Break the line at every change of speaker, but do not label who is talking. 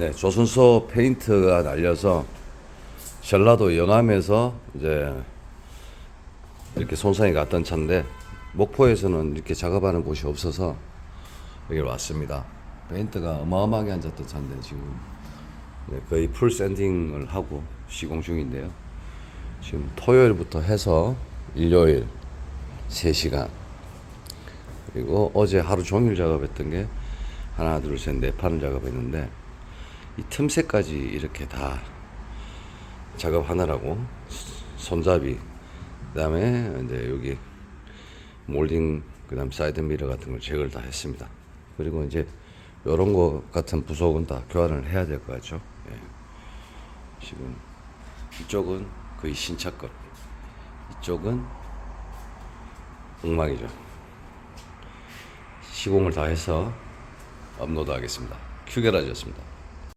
네, 조선소 페인트가 날려서 전라도 영암에서 이제 이렇게 손상이 갔던 차인데 목포에서는 이렇게 작업하는 곳이 없어서 여기 왔습니다. 페인트가 어마어마하게 앉았던 차인데 지금 네, 거의 풀 샌딩을 하고 시공 중인데요. 지금 토요일부터 해서 일요일 3시간 그리고 어제 하루 종일 작업했던 게 하나 둘 셋 네 판을 작업했는데 이 틈새까지 이렇게 다 작업하느라고 손잡이 그다음에 이제 여기 몰딩 그다음 사이드 미러 같은 걸 제거를 다 했습니다. 그리고 이제 이런 거 같은 부속은 다 교환을 해야 될 것 같죠. 예. 지금 이쪽은 거의 신차 것, 이쪽은 엉망이죠. 시공을 다 해서 업로드하겠습니다. 큐게라지였습니다.